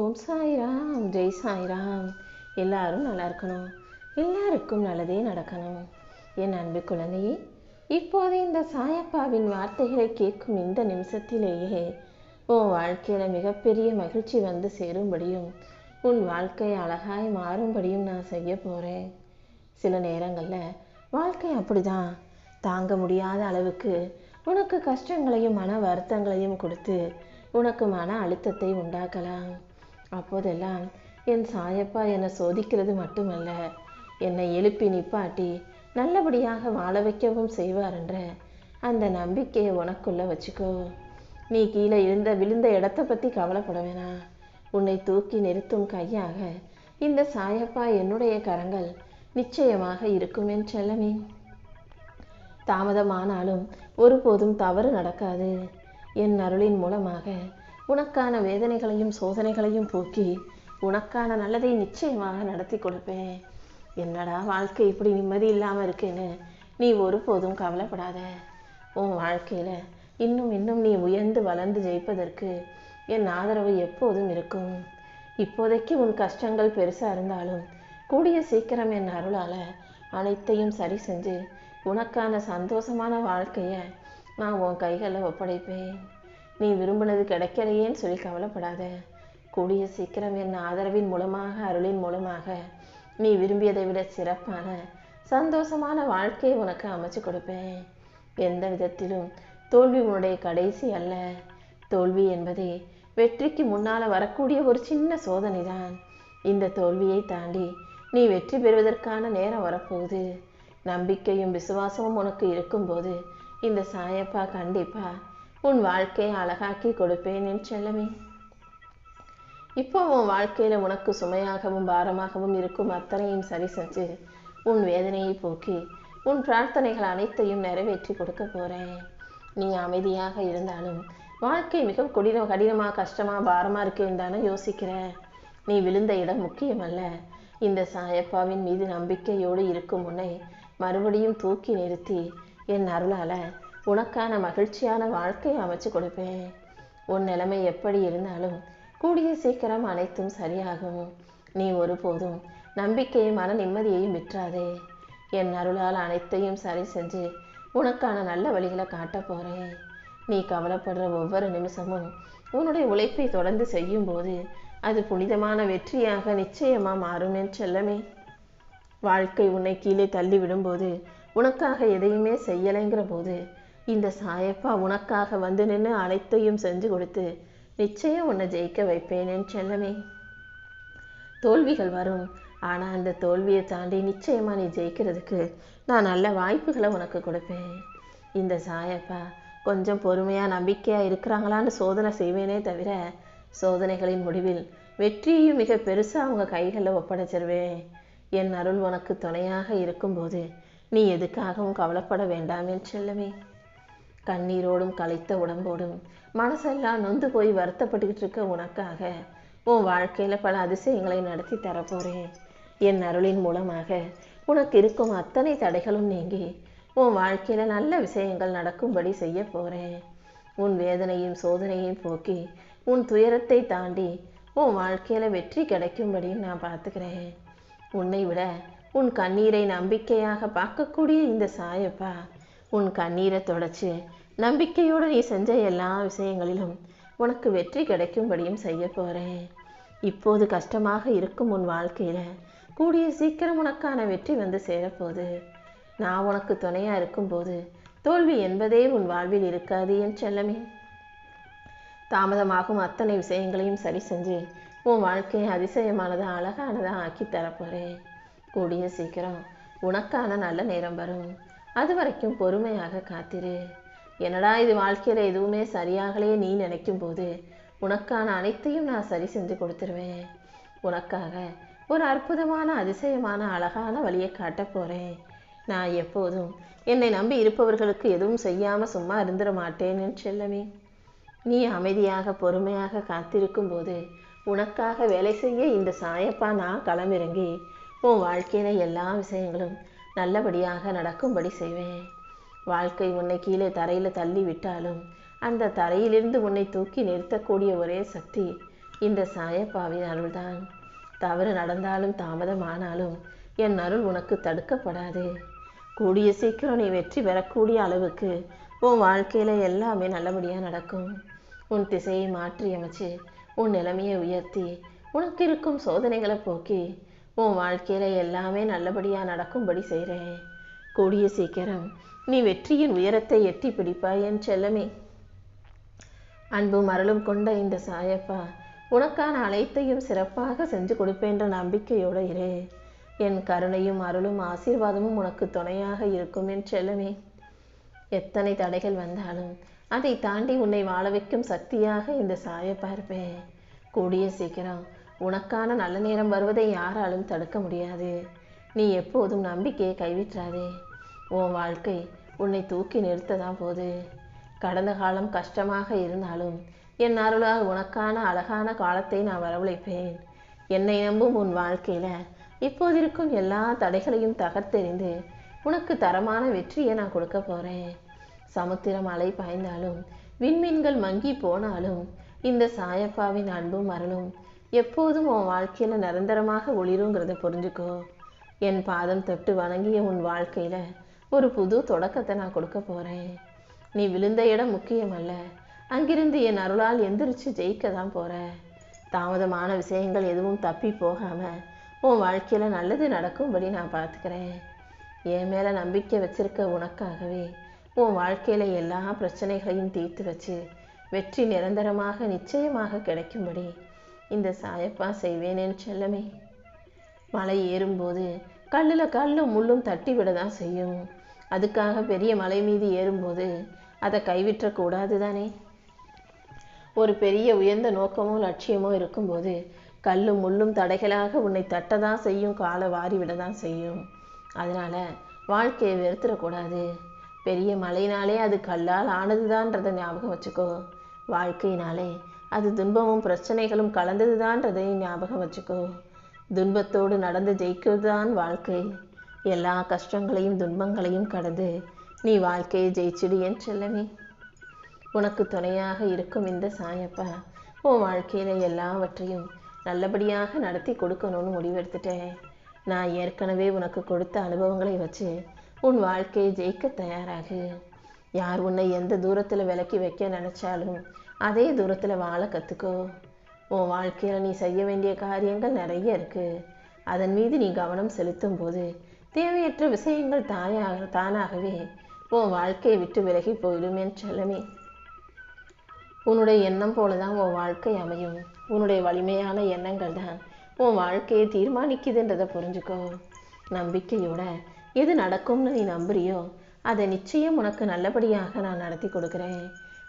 ஓம் சாய்ராம் ஜெய் சாய்ராம். எல்லாரும் நல்லா இருக்கணும். எல்லாருக்கும் நல்லதே நடக்கணும். என் அன்பு குழந்தையே இப்போது இந்த சாயப்பாவின் வார்த்தைகளை கேட்கும் இந்த நிமிஷத்திலேயே உன் வாழ்க்கையில் மிகப்பெரிய மகிழ்ச்சி வந்து சேரும்படியும் உன் வாழ்க்கை அழகாய் மாறும்படியும் நான் செய்ய போகிறேன் சில நேரங்களில் வாழ்க்கை அப்படிதான். தாங்க முடியாத அளவுக்கு உனக்கு கஷ்டங்களையும் மன வருத்தங்களையும் கொடுத்து உனக்கு மன அழுத்தத்தை உண்டாக்கலாம். அப்போதெல்லாம் என் சாயப்பா என்னை சோதிக்கிறது மட்டுமல்ல. என்னை எழுப்பி நிப்பாட்டி நல்லபடியாக வாழ வைக்கவும் செய்வார் என்ற அந்த நம்பிக்கையை உனக்குள்ள வச்சுக்கோ. நீ கீழே இருந்த விழுந்த இடத்த பற்றி கவலைப்பட வேணாம் உன்னை தூக்கி நிறுத்தும் கையாக இந்த சாயப்பா என்னுடைய கரங்கள் நிச்சயமாக இருக்குமேன் செல்லமே. தாமதமானாலும் ஒருபோதும் தவறு நடக்காது. என் அருளின் மூலமாக உனக்கான வேதனைகளையும் சோதனைகளையும் போக்கி உனக்கான நல்லதை நிச்சயமாக நடத்தி கொடுப்பேன். என்னடா வாழ்க்கை இப்படி நிம்மதி இல்லாமல் இருக்கேன்னு நீ ஒருபோதும் கவலைப்படாத. உன் வாழ்க்கையில் இன்னும் இன்னும் நீ உயர்ந்து வளர்ந்து ஜெயிப்பதற்கு என் ஆதரவு எப்போதும் இருக்கும். இப்போதைக்கு உன் கஷ்டங்கள் பெருசாக இருந்தாலும் கூடிய சீக்கிரம் என் அருளால் அனைத்தையும் சரி செஞ்சு உனக்கான சந்தோஷமான வாழ்க்கையை நான் உன் கைகளில் ஒப்படைப்பேன். நீ விரும்பினது கிடைக்கலையேன்னு சொல்லி கவலைப்படாத. கூடிய சீக்கிரம் என் ஆதரவின் மூலமாக அருளின் மூலமாக நீ விரும்பியதை விட சிறப்பான சந்தோஷமான வாழ்க்கையை உனக்கு அமைச்சு கொடுப்பேன். எந்த விதத்திலும் தோல்வி உன்னுடைய கடைசி அல்ல. தோல்வி என்பதே வெற்றிக்கு முன்னால் வரக்கூடிய ஒரு சின்ன சோதனை தான் இந்த தோல்வியை தாண்டி நீ வெற்றி பெறுவதற்கான நேரம் வரப்போகுது. நம்பிக்கையும் விசுவாசமும் உனக்கு இருக்கும்போது இந்த சாயப்பா கண்டிப்பா உன் வாழ்க்கையை அழகாக்கி கொடுப்பேன் என் செல்லமே. இப்போ உன் வாழ்க்கையில உனக்கு சுமையாகவும் பாரமாகவும் இருக்கும் அத்தனையும் சரி செஞ்சு உன் வேதனையை போக்கி உன் பிரார்த்தனைகள் அனைத்தையும் நிறைவேற்றி கொடுக்க போறேன். நீ அமைதியாக இருந்தாலும் வாழ்க்கை மிக கொடின கடினமா கஷ்டமா பாரமா இருக்கேன் தானே யோசிக்கிற நீ விழுந்த இடம் முக்கியமல்ல. இந்த சாயப்பாவின் மீது நம்பிக்கையோடு இருக்கும் உன்னை மறுபடியும் தூக்கி நிறுத்தி என் அருளால உனக்கான மகிழ்ச்சியான வாழ்க்கையை அமைச்சு கொடுப்பேன். உன் நிலைமை எப்படி இருந்தாலும் கூடிய சீக்கிரம் அனைத்தும் சரியாகும். நீ ஒருபோதும் நம்பிக்கையும் மன நிம்மதியையும் விற்றாதே என் அருளால் அனைத்தையும் சரி செஞ்சு உனக்கான நல்ல வழிகளை காட்ட போகிறேன் நீ கவலைப்படுற ஒவ்வொரு நிமிஷமும் உன்னுடைய உழைப்பை தொடர்ந்து செய்யும் போது அது புனிதமான வெற்றியாக நிச்சயமாக மாறும் என் செல்லமே. வாழ்க்கை உன்னை கீழே தள்ளி விடும்போது உனக்காக எதையுமே செய்யலைங்கிற போது இந்த சாயப்பா உனக்காக வந்து நின்று அனைத்தையும் செஞ்சு கொடுத்து நிச்சயம் உன்னை ஜெயிக்க வைப்பேன் என் செல்லமே. தோல்விகள் வரும். ஆனால் அந்த தோல்வியை தாண்டி நிச்சயமாக நீ ஜெயிக்கிறதுக்கு நான் நல்ல வாய்ப்புகளை உனக்கு கொடுப்பேன். இந்த சாயப்பா கொஞ்சம் பொறுமையாக நம்பிக்கையாக இருக்கிறாங்களான்னு சோதனை செய்வேனே தவிர சோதனைகளின் முடிவில் வெற்றியும் மிக பெருசாக அவங்க கைகளில் ஒப்படைச்சிருவேன். என் அருள் உனக்கு துணையாக இருக்கும்போது நீ எதுக்காகவும் கவலைப்பட வேண்டாம் என் செல்லமே. கண்ணீரோடும் கலைத்த உடம்போடும் மனசெல்லாம் நொந்து போய் வருத்தப்பட்டுக்கிட்டு இருக்க உனக்காக. உன் வாழ்க்கையில் பல அதிசயங்களை நடத்தி தரப்போகிறேன் என் அருளின் மூலமாக உனக்கு இருக்கும் அத்தனை தடைகளும் நீங்கி உன் வாழ்க்கையில் நல்ல விஷயங்கள் நடக்கும்படி செய்ய போகிறேன் உன் வேதனையும் சோதனையும் போக்கி உன் துயரத்தை தாண்டி உன் வாழ்க்கையில் வெற்றி கிடைக்கும்படியும் நான் பார்த்துக்கிறேன். உன்னை விட உன் கண்ணீரை நம்பிக்கையாக பார்க்கக்கூடிய இந்த சாயப்பா உன் கண்ணீரை தொடச்சு நம்பிக்கையோடு நீ செஞ்ச எல்லா விஷயங்களிலும் உனக்கு வெற்றி கிடைக்கும்படியும் செய்ய போகிறேன் இப்போது கஷ்டமாக இருக்கும் உன் வாழ்க்கையில் கூடிய சீக்கிரம் உனக்கான வெற்றி வந்து சேரப்போகுது. நான் உனக்கு துணையாக இருக்கும்போது தோல்வி என்பதே உன் வாழ்வில் இருக்காது என் செல்லமே. தாமதமாகும் அத்தனை விஷயங்களையும் சரி செஞ்சு உன் வாழ்க்கையை அதிசயமானதா அழகானதா ஆக்கி தரப்போகிறேன் கூடிய சீக்கிரம் உனக்கான நல்ல நேரம் வரும். அது வரைக்கும் பொறுமையாக காத்திரு. என்னடா இது வாழ்க்கையில் எதுவுமே சரியாகலையே நீ நினைக்கும் போது உனக்கான அனைத்தையும் நான் சரி செஞ்சு கொடுத்துருவேன். உனக்காக ஒரு அற்புதமான அதிசயமான அழகான வழியை காட்டப் போகிறேன் நான் எப்போதும் என்னை நம்பி இருப்பவர்களுக்கு எதுவும் செய்யாமல் சும்மா இருந்துட மாட்டேன்னு செல்லமே. நீ அமைதியாக பொறுமையாக காத்திருக்கும் போது உனக்காக வேலை செய்ய இந்த சாயப்பா நான் களமிறங்கி உன் வாழ்க்கையில் எல்லா விஷயங்களும் நல்லபடியாக நடக்கும்படி செய்வேன். வாழ்க்கை உன்னை கீழே தரையில் தள்ளி விட்டாலும் அந்த தரையிலிருந்து உன்னை தூக்கி நிறுத்தக்கூடிய ஒரே சக்தி இந்த சாயப்பாவின் அருள்தான். தவறு நடந்தாலும் தாமதமானாலும் என் அருள் உனக்கு தடுக்கப்படாது. கூடிய சீக்கிரம் நீ வெற்றி பெறக்கூடிய அளவுக்கு உன் வாழ்க்கையில் எல்லாமே நல்லபடியாக நடக்கும். உன் திசையை மாற்றி அமைச்சு உன் நிலைமையை உயர்த்தி உனக்கு இருக்கும் சோதனைகளை போக்கி உன் வாழ்க்கையில் எல்லாமே நல்லபடியாக நடக்கும்படி செய்கிறேன் கூடிய சீக்கிரம் நீ வெற்றியின் உயரத்தை எட்டி பிடிப்பாய் என் செல்லமே. அன்பும் அருளும் கொண்ட இந்த சாயப்பா உனக்கான அனைத்தையும் சிறப்பாக செஞ்சு கொடுப்பேன்ற நம்பிக்கையோடு இரு. என் கருணையும் அருளும் ஆசீர்வாதமும் உனக்கு துணையாக இருக்கும் என் செல்லமே. எத்தனை தடைகள் வந்தாலும் அதை தாண்டி உன்னை வாழ வைக்கும் சக்தியாக இந்த சாயப்பா இருப்பேன். கூடிய சீக்கிரம் உனக்கான நல்ல நேரம் வருவதை யாராலும் தடுக்க முடியாது. நீ எப்போதும் நம்பிக்கையை கைவிட்டாதே. உன் வாழ்க்கை உன்னை தூக்கி நிறுத்த தான் கடந்த காலம் கஷ்டமாக இருந்தாலும் என் அருளால் உனக்கான அழகான காலத்தை நான் வரவழைப்பேன். என்னை நம்பும் உன் வாழ்க்கையில இப்போதிருக்கும் எல்லா தடைகளையும் தகர்த்தெறிந்து உனக்கு தரமான வெற்றியை நான் கொடுக்க போறேன். சமுத்திரம் அலை பாய்ந்தாலும் விண்மீன்கள் மங்கி போனாலும் இந்த சாயப்பாவின் அன்பும் அருளும் எப்போதும் உன் வாழ்க்கையில் நிரந்தரமாக ஒளிருங்கிறத புரிஞ்சுக்கோ. என் பாதம் தொட்டு வணங்கிய உன் வாழ்க்கையில் ஒரு புது தொடக்கத்தை நான் கொடுக்க போகிறேன் நீ விழுந்த இடம் முக்கியம் அல்ல அங்கிருந்து என் அருளால் எந்திரிச்சு ஜெயிக்க தான் போற. தாமதமான விஷயங்கள் எதுவும் தப்பி போகாம உன் வாழ்க்கையில் நல்லது நடக்கும்படி நான் பார்த்துக்கிறேன் என் மேலே நம்பிக்கை வச்சிருக்க உனக்காகவே உன் வாழ்க்கையில் எல்லா பிரச்சனைகளையும் தீர்த்து வச்சு வெற்றி நிரந்தரமாக நிச்சயமாக கிடைக்கும்படி இந்த சாயப்பா செய்வேனேன்னு செல்லமே. மலை ஏறும்போது கல்லில் கல்லும் முள்ளும் தட்டி விட தான் செய்யும். அதுக்காக பெரிய மலை மீது ஏறும்போது அதை கைவிற்றக்கூடாது தானே ஒரு பெரிய உயர்ந்த நோக்கமோ லட்சியமோ இருக்கும்போது கல்லும் முள்ளும் தடைகளாக உன்னை தட்டதான் செய்யும் காலை வாரி விட தான் செய்யும். அதனால வாழ்க்கையை வெறுத்துடக்கூடாது பெரிய மலையினாலே அது கல்லால் ஆனதுதான்றதை ஞாபகம் வச்சுக்கோ. வாழ்க்கையினாலே அது துன்பமும் பிரச்சனைகளும் கலந்ததுதான்றதை ஞாபகம் வச்சுக்கோ. துன்பத்தோடு நடந்து ஜெயிக்கிறதுதான் வாழ்க்கை. எல்லா கஷ்டங்களையும் துன்பங்களையும் கடந்து நீ வாழ்க்கையை ஜெயிச்சிடு என் செல்லமே. உனக்கு துணையாக இருக்கும் இந்த சாயப்பா உன் வாழ்க்கையில் எல்லாவற்றையும் நல்லபடியாக நடத்தி கொடுக்கணும்னு முடிவெடுத்துட்டேன். நான் ஏற்கனவே உனக்கு கொடுத்த அனுபவங்களை வச்சு உன் வாழ்க்கையை ஜெயிக்க தயாராகு. யார் உன்னை எந்த தூரத்தில் விலக்கி வைக்க நினச்சாலும் அதே தூரத்தில் வாழ கற்றுக்கோ உன் வாழ்க்கையில் நீ செய்ய வேண்டிய காரியங்கள் நிறைய இருக்கு. அதன் மீது நீ கவனம் செலுத்தும் போது தேவையற்ற விஷயங்கள் தாயாக தானாகவே உன் வாழ்க்கையை விட்டு விலகி போயிடும் என் செல்லமே. உன்னுடைய எண்ணம் போல தான் உன் வாழ்க்கை அமையும். உன்னுடைய வலிமையான எண்ணங்கள் தான் உன் வாழ்க்கையை தீர்மானிக்குதுன்றதை புரிஞ்சுக்கோ. நம்பிக்கையோட எது நடக்கும்னு நீ நம்புறியோ அதை நிச்சயம் உனக்கு நல்லபடியாக நான் நடத்தி கொடுக்குறேன்.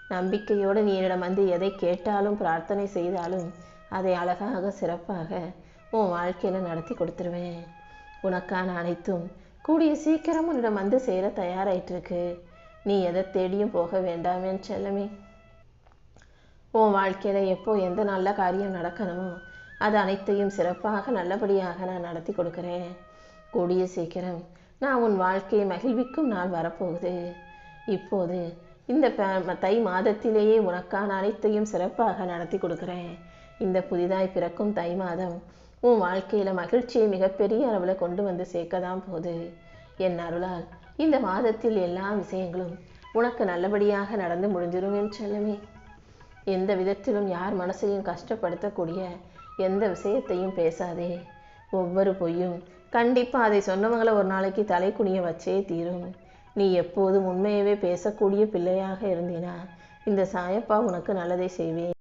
நம்பிக்கையோடு நீ என்னிடம் வந்து எதை கேட்டாலும் பிரார்த்தனை செய்தாலும் அதை அழகாக சிறப்பாக உன் வாழ்க்கையில் நடத்தி கொடுத்துருவேன். உனக்கான அனைத்தும் கூடிய சீக்கிரம் உன்னிடம் வந்து சேர தயாராயிட்டு இருக்கு நீ எதை தேடியும் போக வேண்டாமே செல்லமே. உன் வாழ்க்கையில் எப்போ எந்த நல்ல காரியம் நடக்கணுமோ அது அனைத்தையும் சிறப்பாக நல்லபடியாக நான் நடத்தி கொடுக்குறேன். கூடிய சீக்கிரம் நான் உன் வாழ்க்கையை மகிழ்விக்கும் நாள் வரப்போகுது. இப்போது இந்த தை மாதத்திலேயே உனக்கான அனைத்தையும் சிறப்பாக நடத்தி கொடுக்குறேன். இந்த புதிதாய் பிறக்கும் தை மாதம் உன் வாழ்க்கையில் மகிழ்ச்சியை மிகப்பெரிய அளவில் கொண்டு வந்து சேர்க்க தான் போகுது. என் அருளால் இந்த மாதத்தில் எல்லா விஷயங்களும் உனக்கு நல்லபடியாக நடந்து முடிஞ்சிடும் என் செல்லமே. எந்த விதத்திலும் யார் மனசையும் கஷ்டப்படுத்தக்கூடிய எந்த விஷயத்தையும் பேசாதே. ஒவ்வொரு பொய்யும் கண்டிப்பாக அதை சொன்னவங்களை ஒரு நாளைக்கு தலை குனிய வச்சே தீரும். நீ எப்போதும் உண்மையவே பேசக்கூடிய பிள்ளையாக இருந்தினா இந்த சாயப்பா உனக்கு நல்லதை செய்வேன்.